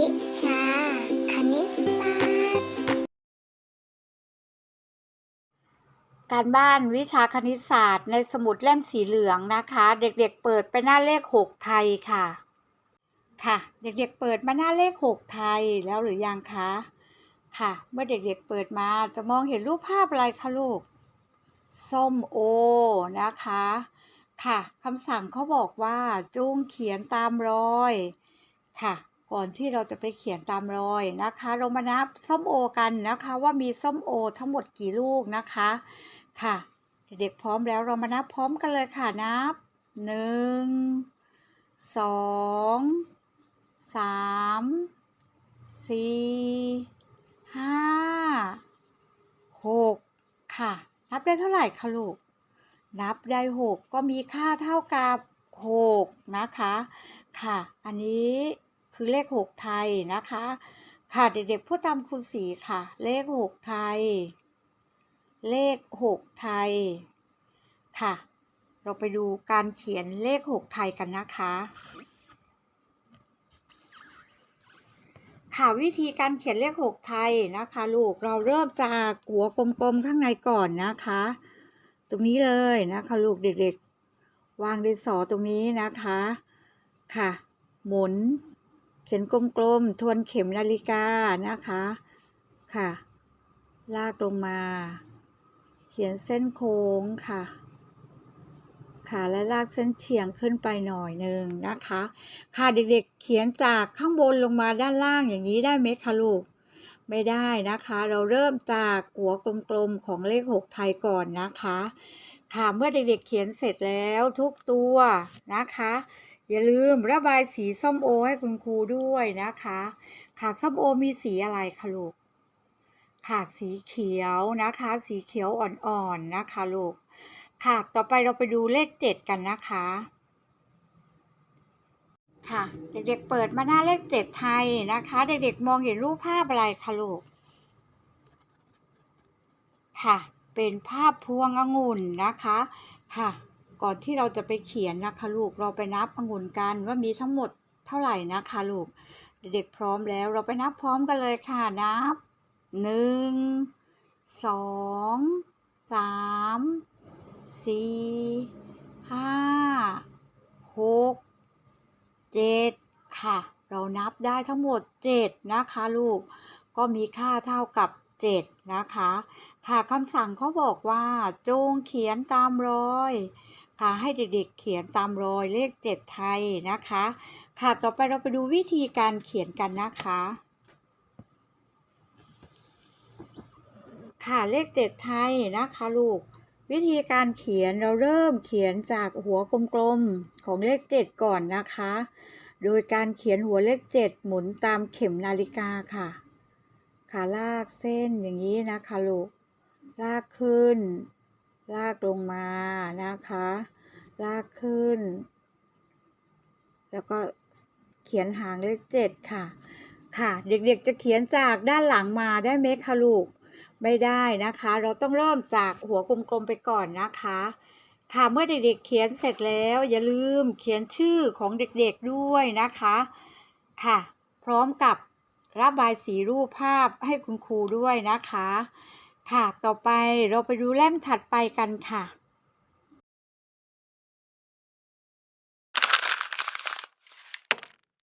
วิชา คณิตศาสตร์ การบ้านวิชาคณิตศาสตร์ในสมุดเล่มสีเหลืองนะคะ เด็กๆเปิดไปหน้าเลขหกไทยค่ะ ค่ะ เด็กๆเปิดมาหน้าเลขหกไทยแล้วหรือยังคะ ค่ะ เมื่อเด็กๆเปิดมาจะมองเห็นรูปภาพอะไรคะลูก ส้มโอ นะคะค่ะคำสั่งเขาบอกว่าจุงเขียนตามรอย ค่ะ ก่อนที่เราจะไปเขียนตามรอยนะคะ เรามานับส้มโอกันนะคะว่ามีส้มโอทั้งหมดกี่ลูกนะคะค่ะ เด็กๆพร้อมแล้วเรามานับพร้อมกันเลยค่ะนับหนึ่งสองสามสี่ห้าหกค่ะ นับได้เท่าไหร่คะลูก นับได้หกก็มีค่าเท่ากับหกนะคะ ค่ะ อันนี้ คือเลขหกไทยนะคะ ค่ะเด็กๆพูดตามครูสีค่ะ เลขหกไทย เลขหกไทย ค่ะ เราไปดูการเขียนเลขหกไทยกันนะคะ ค่ะวิธีการเขียนเลขหกไทยนะคะลูกเราเริ่มจากหัวกลมๆข้างในก่อนนะคะ ตรงนี้เลยนะคะลูกเด็กๆวางดินสอตรงนี้นะคะ ค่ะ หมุน เขียนกลมๆ ทวนเข็มนาฬิกานะคะ ค่ะ ลากลงมา เขียนเส้นโค้งค่ะ ค่ะและลากเส้นเฉียงขึ้นไปหน่อยหนึ่งนะคะ ค่ะเด็กๆเขียนจากข้างบนลงมาด้านล่างอย่างนี้ได้ไหมคะลูกไม่ได้นะคะ เราเริ่มจากหัวกลมๆของเลขหกไทยก่อนนะคะ ค่ะ เมื่อเด็กๆเขียนเสร็จแล้วทุกตัวนะคะ อย่าลืมระบายสีส้มโอให้คุณครูด้วยนะคะ ค่ะส้มโอมีสีอะไรคะลูกค่ะสีเขียวนะคะ สีเขียวอ่อนๆนะคะลูกค่ะต่อไปเราไปดูเลขเจ็ดกันนะคะ ค่ะ เด็กๆเปิดมาหน้าเลขเจ็ดไทยนะคะ เด็กๆมองเห็นรูปภาพอะไรคะลูกค่ะ เป็นภาพพวงองุ่นนะคะ ค่ะ ก่อนที่เราจะไปเขียนนะคะลูกเราไปนับองุ่นกันว่ามีทั้งหมดเท่าไหร่นะคะลูก เด็กพร้อมแล้วเราไปนับพร้อมกันเลยค่ะนับหนึ่งสองสามสี่ห้าหกเจ็ดค่ะ เรานับได้ทั้งหมดเจ็ดนะคะลูก ก็มีค่าเท่ากับเจ็ดนะคะ ค่ะคำสั่งเขาบอกว่าจงเขียนตามรอย ค่ะให้เด็กๆเขียนตามรอยเลขเจ็ดไทยนะคะ ค่ะต่อไปเราไปดูวิธีการเขียนกันนะคะ ค่ะเลขเจ็ดไทยนะคะลูกวิธีการเขียนเราเริ่มเขียนจากหัวกลมๆของเลขเจ็ดก่อนนะคะ โดยการเขียนหัวเลขเจ็ดหมุนตามเข็มนาฬิกาค่ะ ค่ะลากเส้นอย่างนี้นะคะลูกลากขึ้น ลากลงมานะคะ ลากขึ้น แล้วก็เขียนหางเลขเจ็ดค่ะ ค่ะเด็กๆจะเขียนจากด้านหลังมาได้ไหมคะลูกไม่ได้นะคะ เราต้องเริ่มจากหัวกลมๆไปก่อนนะคะ ค่ะเมื่อเด็กๆเขียนเสร็จแล้ว อย่าลืมเขียนชื่อของเด็กๆด้วยนะคะ ค่ะ พร้อมกับระบายสีรูปภาพให้คุณครูด้วยนะคะ ค่ะ ต่อไปเราไปดูเล่มถัดไปกันค่ะ